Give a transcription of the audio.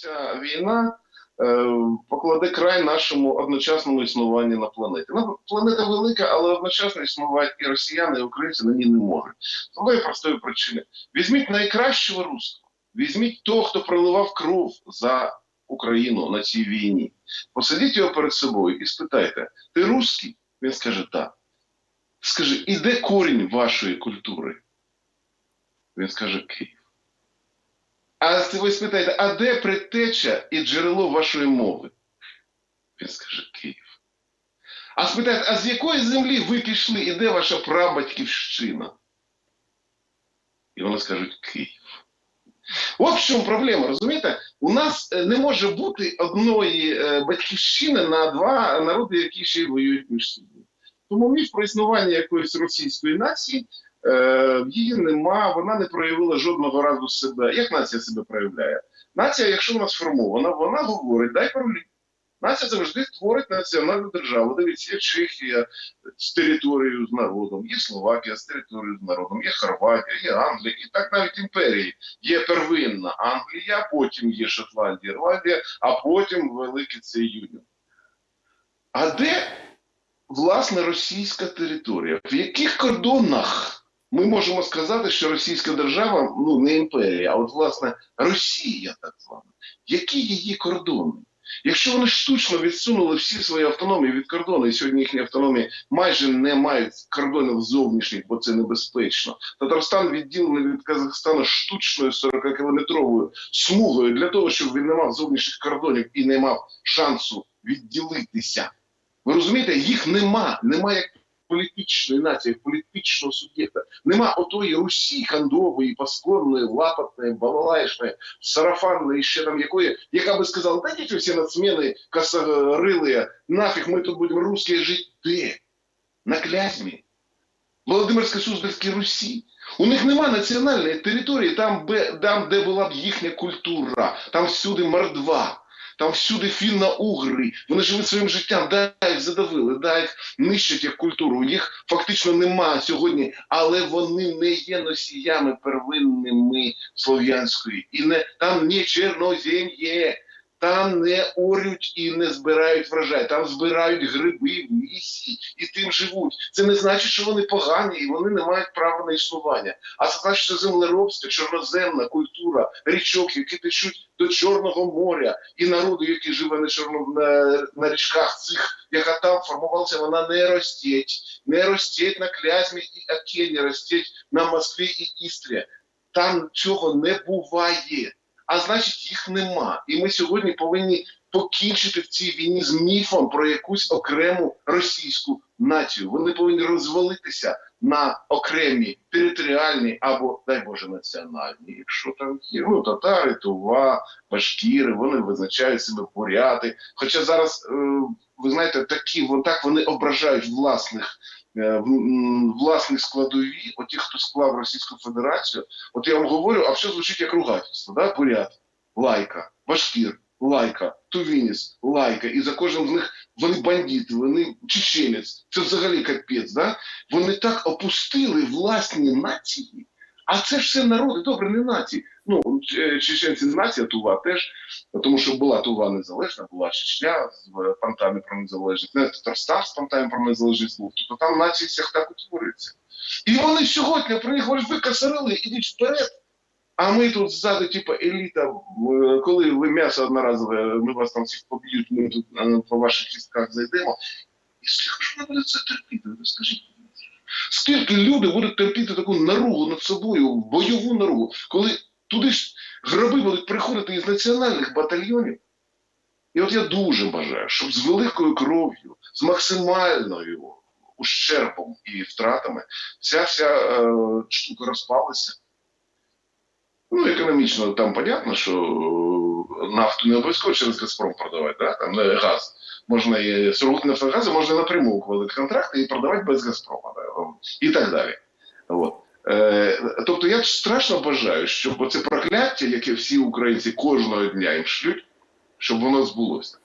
ця війна е, покладе край нашому одночасному існуванню на планеті. Ну, планета велика, але одночасно існувати і росіяни, і українці на ній не можуть. З одної простої причини. Візьміть найкращого русского, візьміть того, хто проливав кров за Україну на цій війні. Посадіть його перед собою і спитайте: ти русський? Він скаже так. Скажи, і де корінь вашої культури? Він скаже Київ. А ви спитаєте, а де предтеча і джерело вашої мови? Він скаже Київ. А спитаєте, а з якої землі ви пішли і де ваша прабатьківщина? І вони скажуть Київ. От в чому проблема, розумієте? У нас е, не може бути одної е, батьківщини на два народи, які ще й воюють між собою. Тому міф про існування якоїсь російської нації її нема, вона не проявила жодного разу себе. Як нація себе проявляє? Нація, якщо вона сформована, вона говорить, дай паролі. Нація завжди творить національну державу. Дивіться, є Чехія з територією з народом, є Словакія з територією з народом, є Хорватія, є Англія, і так навіть імперії. Є первинна Англія, потім є Шотландія, Ірландія, а потім великий цей Юніон. А де власне російська територія? В яких кордонах ми можемо сказати, що російська держава ну не імперія, а от власне Росія, так звана, які її кордони? Якщо вони штучно відсунули всі свої автономії від кордону, і сьогодні їхні автономії майже не мають кордонів зовнішніх, бо це небезпечно. Татарстан відділений від Казахстану штучною 40-кілометровою смугою для того, щоб він не мав зовнішніх кордонів і не мав шансу відділитися. Ви розумієте, їх нема, нема як політичної нації, політичного суб'єкта. Нема отої Русі хандової, пасконної, лапотної, балалайшної, сарафанної, ще там якої, яка би сказала, дайте всі нацмени косорилые, нафіг ми тут будемо русські жити. Де? На Клязьмі? Володимирській Суздальській Русі. У них нема національної території, там, де була б їхня культура, там всюди мордва. Там всюди фінно-угри, вони живуть своїм життям, да, їх задавили, да, їх нищать їх культуру. Їх фактично немає сьогодні, але вони не є носіями первинними слов'янської. І не там не чорнозем'є, там не орють і не збирають врожай, там збирають гриби лісі і тим живуть. Це не значить, що вони погані і вони не мають права на існування. А це значить, що землеробська, чорноземна культура, річок, які течуть до Чорного моря, і народу, який живе на чорно на, на річках цих, яка там формувалася, вона не ростеть, не ростеть на Клязьмі і Окені, ростеть на Москві і Істрі. Там цього не буває. А значить, їх нема. І ми сьогодні повинні покінчити в цій війні з міфом про якусь окрему російську націю. Вони повинні розвалитися на окремі територіальні або, дай Боже, національні. Якщо там є ну, татари, тува, башкіри, вони визначають себе буряти. Хоча зараз, е, ви знаєте, такі так вони ображають власних. Е, Власні складові, оті, хто склав Російську Федерацію, от я вам говорю, а все звучить як ругательство, да? Бурят, лайка, башкір, лайка, тувініс, лайка. І за кожним з них вони бандити, вони чеченець. Це взагалі капець. Да? Вони так опустили власні нації. А це ж все народи, добре, не нації. Ну, ч- чеченці нація Тува теж, тому що була Тува незалежна, була Чечня з е, пантами про незалежність, не Татарстан з пантами про незалежність був. Тобто там нації всіх так утворюються. І вони сьогодні про них ви касарили, ідіть вперед. А ми тут ззаду, типу, еліта, е, коли ви м'ясо одноразове, ми вас там всіх поб'ють, ми тут е, по ваших кістках зайдемо. І скільки ж вони будуть це терпіти, скажіть? Скільки люди будуть терпіти таку наругу над собою, бойову наругу, коли туди ж гроби будуть приходити із національних батальйонів? І от я дуже бажаю, щоб з великою кров'ю, з максимальною ущербом і втратами ця вся е, штука розпалася. Ну, економічно там понятно, що е, нафту не обов'язково через Газпром продавати, да? там не газ. Можна і сургут Нафтогазу можна напряму ухвалити контракти і продавати без Газпрома, да? І так далі. От. Е, тобто я страшно бажаю, щоб оце прокляття, яке всі українці кожного дня їм шлють, щоб воно збулося.